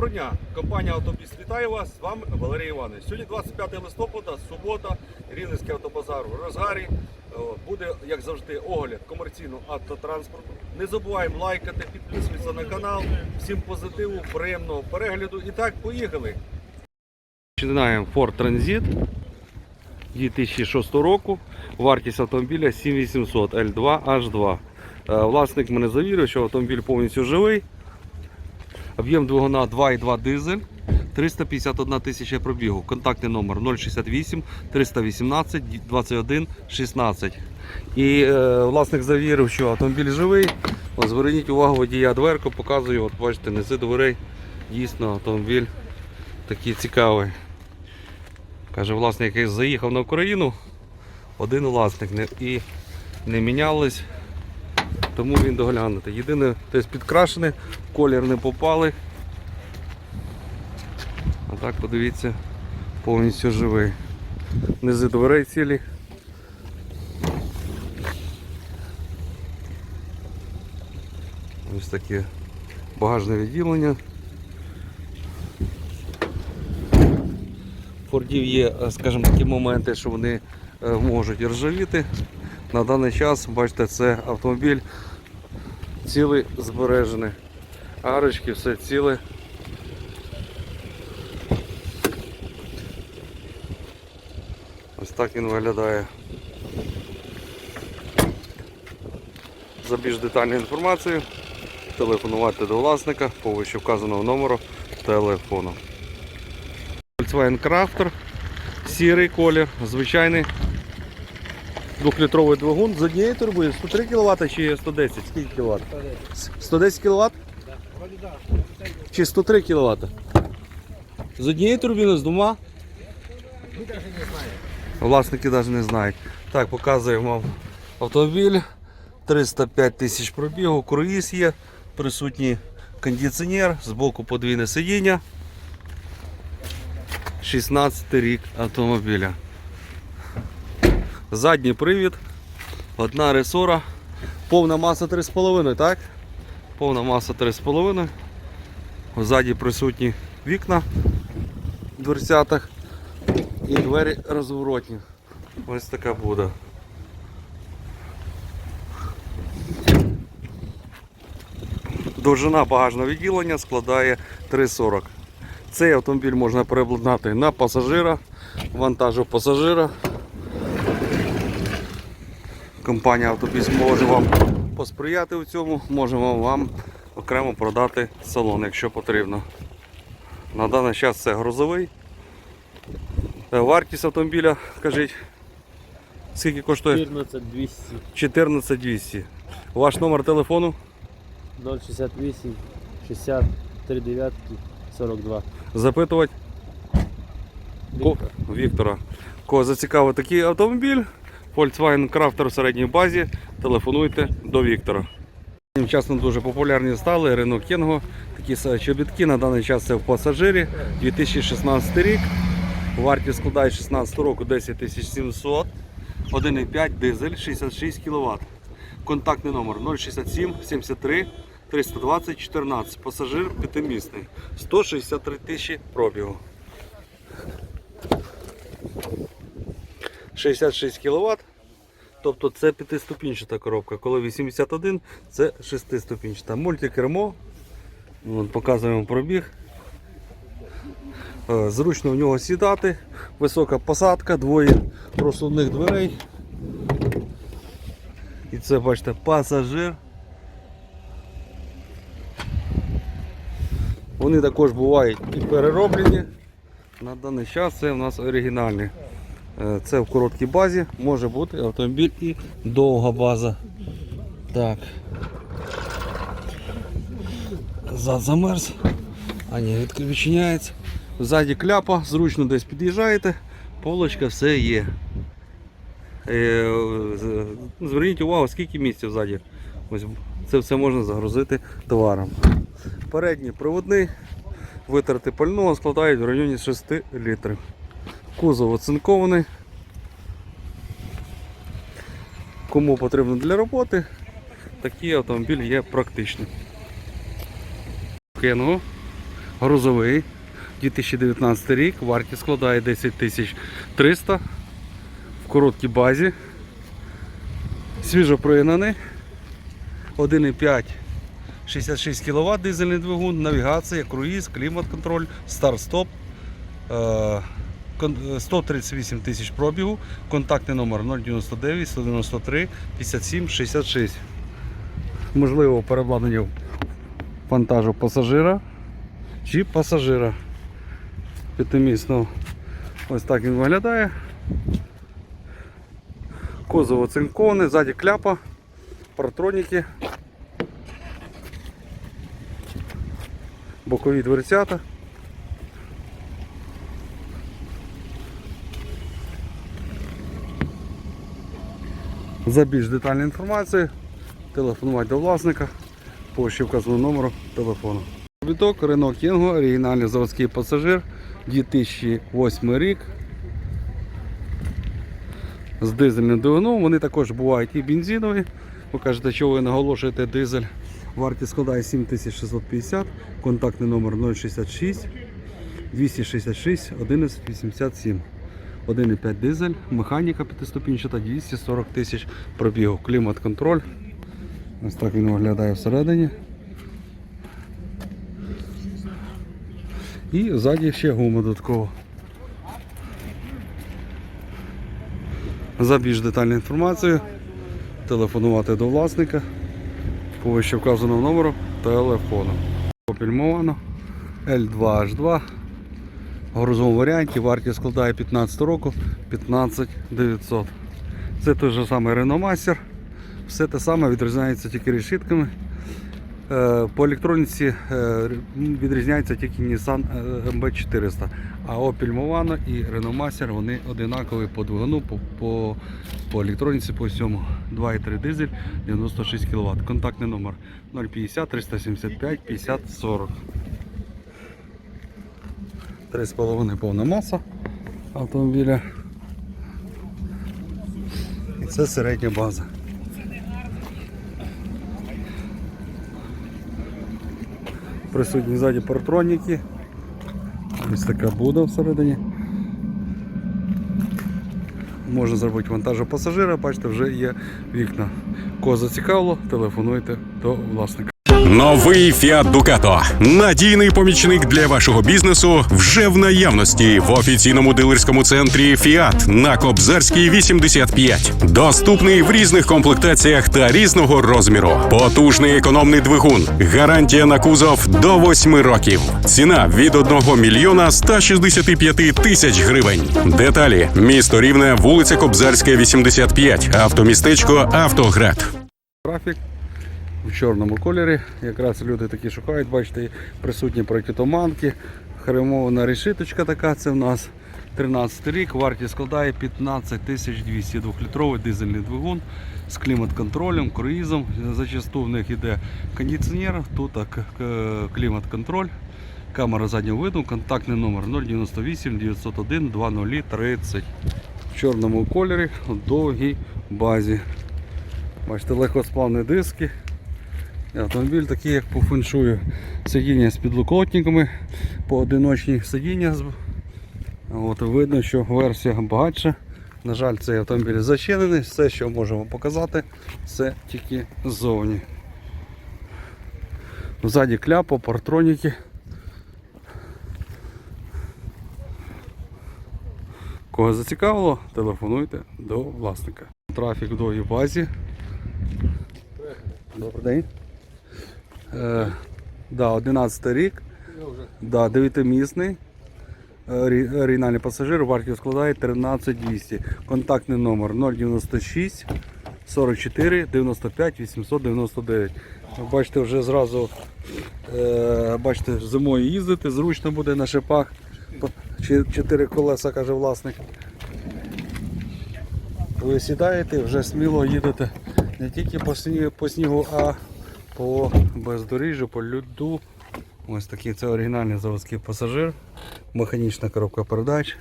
Доброго дня, компанія Автобіс вітає вас. З вами Валерій Іванович. Сьогодні 25 листопада, субота, Рівненський автобазар у розгарі. Е, Буде, як завжди, огляд комерційного автотранспорту. Не забуваємо лайкати, підписуватися на канал. Всім позитиву, приємного перегляду. І так, поїхали. Починаємо Ford Transit 2006 року. Вартість автомобіля 7800 L2 H2. Е, Власник мене завірив, що автомобіль повністю живий. Об'єм двигуна 2,2 дизель, 351 тисяча пробігу. Контактний номер 068 318 21 16. І е, власник завірив, що автомобіль живий. От, зверніть увагу водія дверку, показую, от бачите, низи дверей. Дійсно, автомобіль такий цікавий. Каже, власник, який заїхав на Україну, один власник і не мінялись тому він доглянути. Єдине, десь підкрашене, колір не попали. А так подивіться, повністю живий. Низи дверей цілі. Ось таке багажне відділення. Фордів є, е, скажімо, такі моменти, що вони е, можуть ржавіти. На даний час, бачите, це автомобіль цілий збережений. Арочки, все ціле. Ось так він виглядає. За більш детальною інформацією телефонувати до власника по вище вказаного номеру телефону. Volkswagen Crafter, сірий колір, звичайний Двохлітровий двигун з однією турбою 103 кВт чи 110? Скільки кВт? 110 кВт? Чи 103 кВт? З однією турбіною, з двома? Власники навіть не знають. Так, показуємо вам автомобіль. 305 тисяч пробігу, круїз є, присутній кондиціонер, збоку подвійне сидіння. 16 рік автомобіля. Задній привід, одна ресора, повна маса 3,5, так? Повна маса 3,5. Ззаді присутні вікна в дверцятах і двері розворотні. Ось така буде. Довжина багажного відділення складає 3,40. Цей автомобіль можна переобладнати на пасажира, вантажу пасажира. Компанія Автобіс може вам посприяти у цьому, можемо вам окремо продати салон, якщо потрібно. На даний час це грузовий. Е, Вартість автомобіля, скажіть, скільки коштує? 14 200 14200. Ваш номер телефону? 068 60 39 42. Запитувати Віктора. Кого зацікавив такий автомобіль, Volkswagen Crafter в середній базі, телефонуйте до Віктора. Тим часом дуже популярні стали Renault Кенго. Такі чобітки на даний час це в пасажирі. 2016 рік. Вартість складає 16 року 10 700. 1,5 дизель 66 кВт. Контактний номер 067 73 320 14. Пасажир п'ятимісний. 163 тисячі пробігу. 66 кВт. Тобто це п'ятиступінчата коробка. Коли 81, це шестиступінчата. Мультикермо. Показуємо пробіг. Е, Зручно в нього сідати, висока посадка, двоє просувних дверей. І це, бачите, пасажир. Вони також бувають і перероблені. На даний час це у нас оригінальні. Е, Це в короткій базі, може бути автомобіль і довга база. Так. Зад замерз. А ні, відчиняється. Ззаді кляпа, зручно десь під'їжджаєте, полочка все є. Е, Зверніть увагу, скільки місця ззаді. Ось це все можна загрузити товаром. Передній проводний, витрати пального складають в районі 6 літрів. Кузов оцинкований. Кому потрібно для роботи, такий автомобіль є практичним. Кенго грузовий. 2019 рік, вартість складає 10 тисяч 300 в короткій базі. Свіжо пригнаний. 1,5 66 кВт дизельний двигун, навігація, круїз, клімат-контроль, старт-стоп. Е, кон- е, 138 тисяч пробігу, контактний номер 099 193 57 66. Можливо, переобладнання вантажу пасажира чи пасажира. П'ятимісно ось так він виглядає. Кузов оцинкований, ззаді кляпа, партроніки, бокові дверцята. За більш детальною інформацією телефонувати до власника по ще вказаному номеру телефону. Біток Renault Kangoo, оригінальний заводський пасажир, 2008 рік. З дизельним двигуном. Вони також бувають і бензинові. Ви кажете, що ви наголошуєте дизель. Вартість складає 7650, контактний номер 066 266 1187. 1,5 дизель, механіка п'ятиступінчата, 240 тисяч пробігу, клімат-контроль. Ось так він виглядає всередині. І ззаді ще гума додатково. За більш детальною інформацією телефонувати до власника по вище вказаному номеру телефону. Movano L2H2 в грузовому варіанті вартість складає 15 року 15 900. Це той же самий Renault Master. Все те саме відрізняється тільки решітками. Е, По електроніці е, відрізняється тільки Nissan е, MB400. А Opel Movano і Renault Master вони одинакові по двигуну, по, по, по електроніці по всьому. 2,3 дизель 96 кВт. Контактний номер 050 375 50 40. 3,5 повна маса автомобіля. І це середня база. Присутні ззаді партроніки. Ось така буде всередині. Можна зробити вантажу пасажира, бачите, вже є вікна. Кого зацікавило, телефонуйте до власника. Новий Fiat Ducato. Надійний помічник для вашого бізнесу вже в наявності в офіційному дилерському центрі Fiat на Кобзарській 85. Доступний в різних комплектаціях та різного розміру. Потужний економний двигун. Гарантія на кузов до 8 років. Ціна від 1 мільйона 165 тисяч гривень. Деталі: місто Рівне, вулиця Кобзарська, 85, автомістечко Автоград. Графік в чорному кольорі. Якраз люди такі шукають, бачите, присутні протитуманки. Хремована решіточка така, це в нас 13 рік, вартість складає 15 200 двохлітровий дизельний двигун з клімат-контролем, круїзом. Зачасту в них йде кондиціонер, тут клімат-контроль. Камера заднього виду, контактний номер 098 901 2030. В чорному кольорі, в довгій базі. Бачите, легкосплавні диски. Автомобіль такий, як по феншую. Сидіння з підлокотниками, поодиночні сидіння. От, видно, що версія багатша. На жаль, цей автомобіль зачинений. Все, що можемо показати, це тільки ззовні. Ззаді кляпа, партроніки. Кого зацікавило, телефонуйте до власника. Трафік в довгій базі. Добрий день. Е, да, 11 рік. Да, 9-місний. Е, Оригінальний пасажир, вартість складає 13200. Контактний номер 096 44 95 899. Ви Бачите, вже зразу е, бачите, зимою їздити, зручно буде на шипах. Чотири колеса, каже власник. Ви сідаєте, вже сміло їдете не тільки по снігу а по бездоріжжю, по льоду. Ось такий це оригінальний заводський пасажир, механічна коробка передач.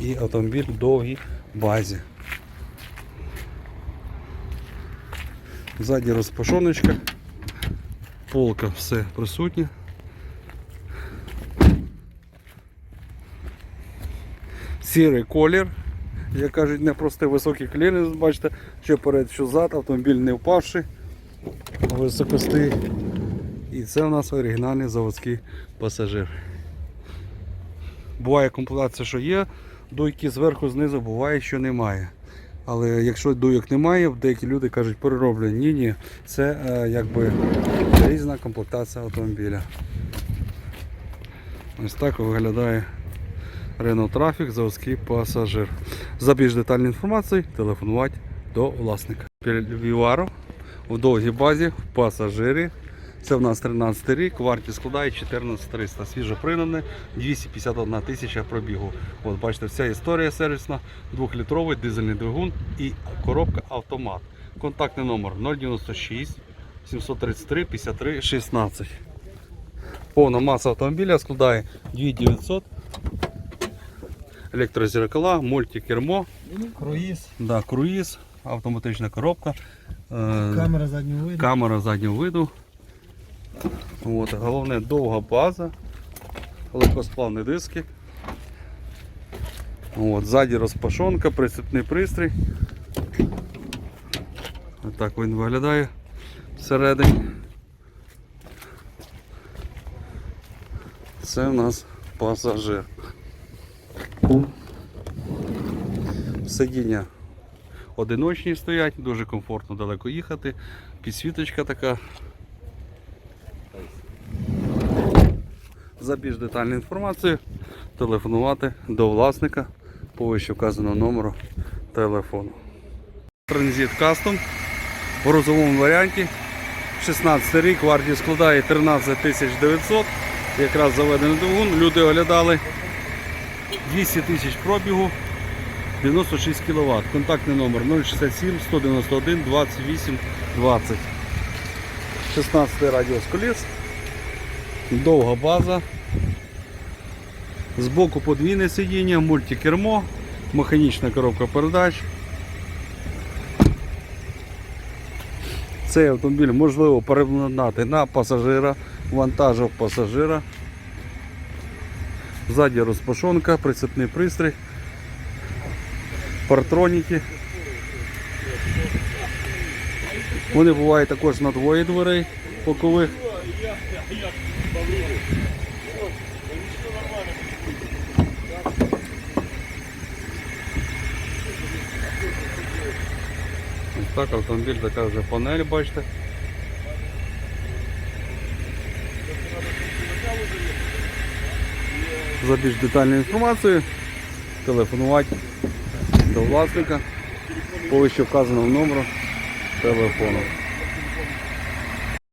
І автомобіль в довгій базі. Ззаді розпашоночка. Полка все присутнє. Сірий колір. Як кажуть, не простий високий кліренс, бачите, що перед, що зад, автомобіль не впавший, високостий. І це у нас оригінальний заводський пасажир. Буває комплектація, що є, дуйки зверху, знизу, буває, що немає. Але якщо дуйок немає, деякі люди кажуть, перероблені. Ні, ні, це е, якби різна комплектація автомобіля. Ось так виглядає Renault Traffic, заводський пасажир. За більш детальною інформацією телефонувати до власника. Віваро в довгій базі в пасажирі. Це в нас 13 рік, вартість складає 14300. Свіжо пригнане, 251 тисяча пробігу. От бачите, вся історія сервісна, 2-літровий дизельний двигун і коробка автомат. Контактний номер 096 733 53 16. Повна маса автомобіля складає 2900. Електрозеркала, мультикермо, Круїз, да, круїз, автоматична коробка. е, камера заднього виду. камера заднього виду. От, головне довга база, легкосплавні диски. От, ззаді розпашонка, прицепний пристрій. Отак він виглядає всередині. Це у нас пасажир. Сидіння одиночні стоять, дуже комфортно далеко їхати. Підсвіточка така. За більш детальну інформацію телефонувати до власника по вище вказаного номеру телефону. Транзит Custom в розовому варіанті. 16 рік, вартість складає 13 900. Якраз заведений двигун. Люди оглядали 200 тисяч пробігу. 96 кВт. Контактний номер 067 191 28 20. 16 радіус коліс. Довга база. Збоку подвійне сидіння, мультикермо, механічна коробка передач. Цей автомобіль можливо переобладнати на пасажира, вантажу пасажира. Ззаді розпашонка, прицепний пристрій партроніки. Вони бувають також на двоє дверей бокових. Так автомобіль така вже панель, бачите. За більш детальною інформацією телефонувати до власника по вище вказаному номеру телефону.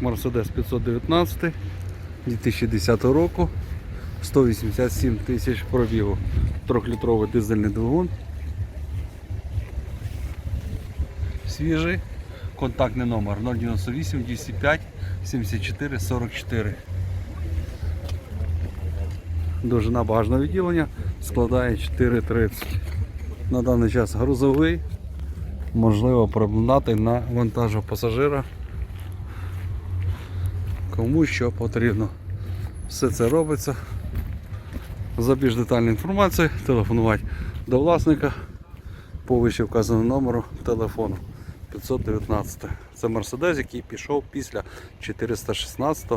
Mercedes 519 2010 року 187 тисяч пробігу. Трьохлітровий дизельний двигун. Свіжий. Контактний номер 098 205 74 44. Довжина багажного відділення складає 4,30. На даний час грузовий, можливо переобладнати на вантажу пасажира. Кому що потрібно. Все це робиться. За більш детальну інформацію телефонувати до власника по вище вказаному номеру телефону 519. Це Мерседес, який пішов після 416.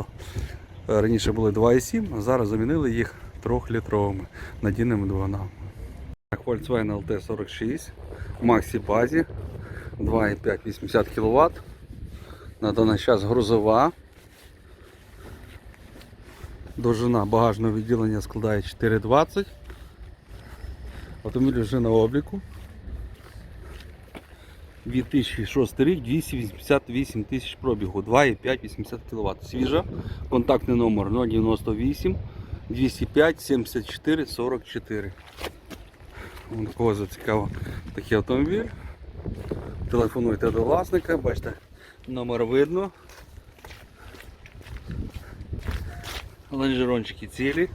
Раніше були 2,7, а зараз замінили їх 3-літровими надійними двигунами. Volkswagen LT46 Maxi базі 2,5 80 кВт. На даний час грузова. Довжина багажного відділення складає 4,20. Автомобіль вже на обліку. 2006 рік 288 тисяч пробігу, 2,5 80 кВт. Свіжа. Контактний номер 098 205 74 44. Вон кого зацікавив такий автомобіль. Телефонуйте до власника, бачите, номер видно. Лонжерончики цілі.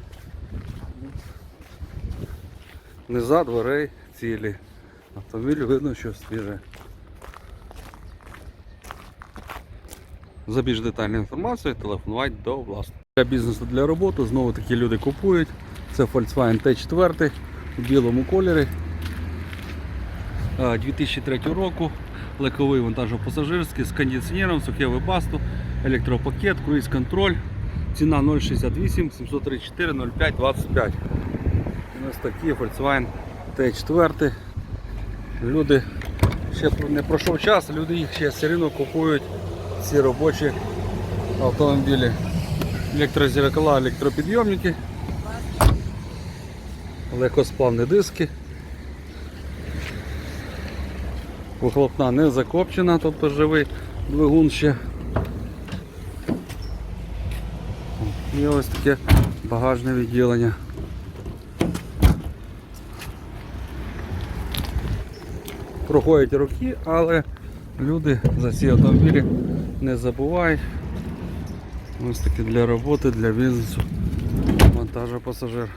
Низа дверей цілі. Автомобіль видно, що свіже. За більш детальною інформацією телефонувати до власника. Для бізнесу для роботи знову такі люди купують. Це Volkswagen T4 в білому кольорі. Е, 2003 року. Легковий вантажно-пасажирський з кондиціонером, сухе вебасту, електропакет, круїз-контроль. Ціна 068 734 05 25. Ось такі Volkswagen T4. Люди ще не пройшов час, люди їх ще все одно купують ці робочі автомобілі. Електрозеркала, електропідйомники, легкосплавні диски. Вихлопна не закопчена, тобто живий двигун ще. І ось таке багажне відділення. Проходять роки, але люди за ці автомобілі не забувають. Ось таке для роботи, для бізнесу. Монтажа пасажир.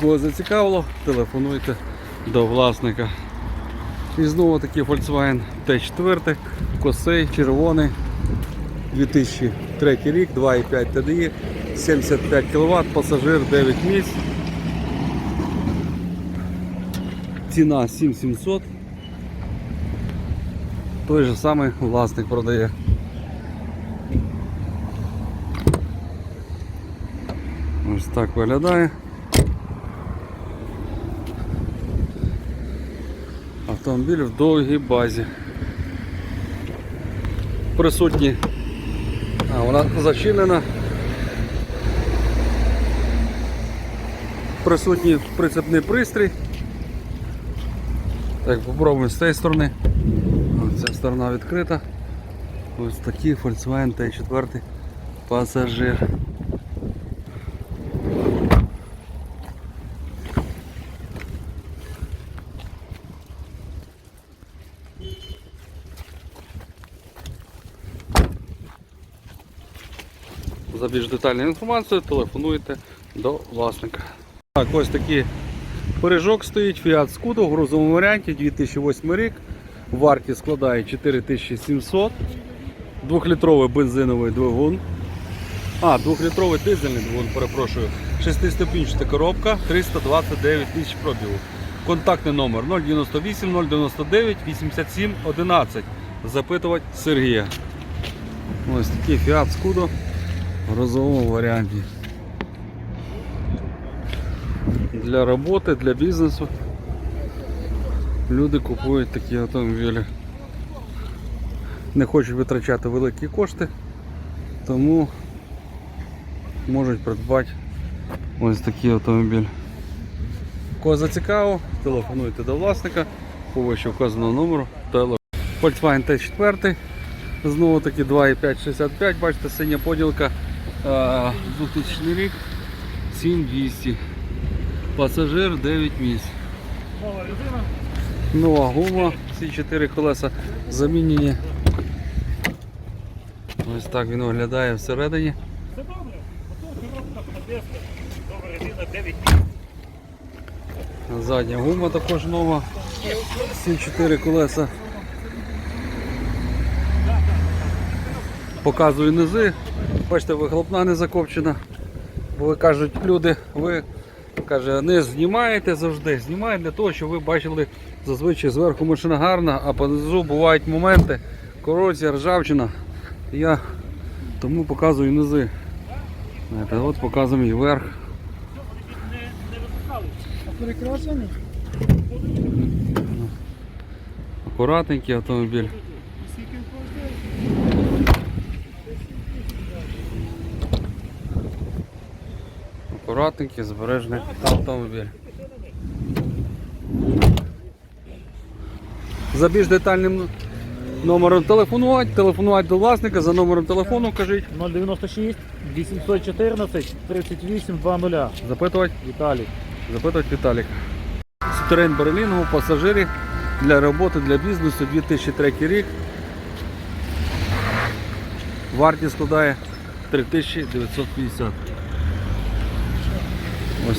Кого зацікавило, телефонуйте до власника. І знову такий Volkswagen T4, косей, червоний, 2003 рік, 2,5 TDI, 75 кВт, пасажир 9 місць. Ціна 7700. Той же самий власник продає. Ось так виглядає. Автомобіль в довгій базі. Присутні. А, вона зачинена. Присутній прицепний пристрій. Так, попробуємо з цієї сторони. Ось Ця сторона відкрита. Ось такий Volkswagen T4 пасажир. За більш детальною інформацією телефонуйте до власника. Так, ось такий пиріжок стоїть Fiat Scudo в грузовому варіанті 2008 рік. Вартість складає 4700. Двохлітровий бензиновий двигун. А, двохлітровий дизельний двигун, перепрошую. Шестиступінчата коробка, 329 тисяч пробігу. Контактний номер 098 099 87 11. Запитувати Сергія. Ось такий Fiat Scudo в розовому варіанті. Для роботи, для бізнесу. Люди купують такі автомобілі. Не хочуть витрачати великі кошти, тому можуть придбати ось такий автомобіль. Кого зацікавив, телефонуйте до власника по вище вказаного номеру. Телефон. Volkswagen T4. Знову таки 2,565, бачите, синя поділка. Е, 2000 рік, 7200. Пасажир 9 місць. Нова гума, всі 4 колеса замінені. Ось так він виглядає всередині. Задня гума також нова. Всі 4 колеса. Показую низи. Бачите, вихлопна не закопчена. Бо ви кажуть, люди, ви каже, не знімаєте завжди. Знімають для того, щоб ви бачили зазвичай зверху машина гарна, а понизу бувають моменти, корозія, ржавчина. Я тому показую низи. Знаєте, от показуємо і верх. Акуратненький автомобіль. Акуратненький, збережний автомобіль. За більш детальним номером телефонувати, телефонувати до власника за номером телефону, кажіть, 096 814 38 20. запитувати, Віталій. запитувати Віталік. Citroen Berlingo, пасажирі для роботи, для бізнесу 2003 рік. Вартість складає 3950.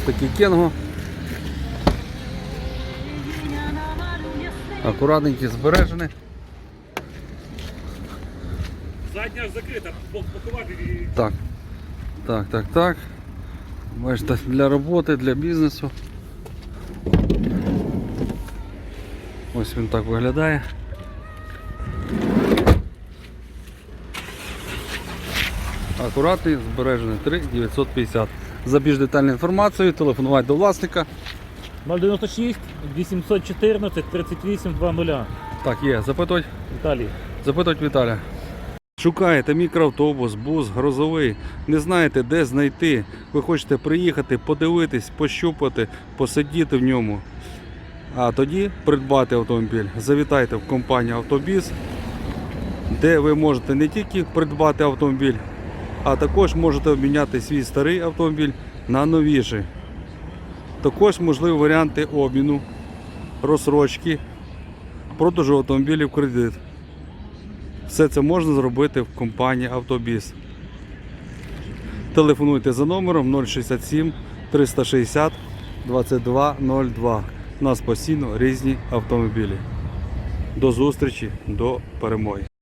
Такий кенго. Акуратненький, збережений. Задня закрита, блокувати і Так. Так, так, так. Бачите, для роботи, для бізнесу. Ось він так виглядає. Акуратний, збережений 3 950. За більш детальну інформацію телефонувати до власника. 096 814 38 20. Так, є, запитувати. Віталій. Запитать Віталя. Шукаєте мікроавтобус, бус, грозовий, не знаєте, де знайти. Ви хочете приїхати, подивитись, пощупати, посидіти в ньому. А тоді придбати автомобіль. Завітайте в компанію Автобіз, де ви можете не тільки придбати автомобіль, а також можете обміняти свій старий автомобіль на новіший. Також можливі варіанти обміну, розсрочки, продажу автомобілів в кредит. Все це можна зробити в компанії Автобіс. Телефонуйте за номером 067 360 2202. У нас постійно різні автомобілі. До зустрічі, до перемоги.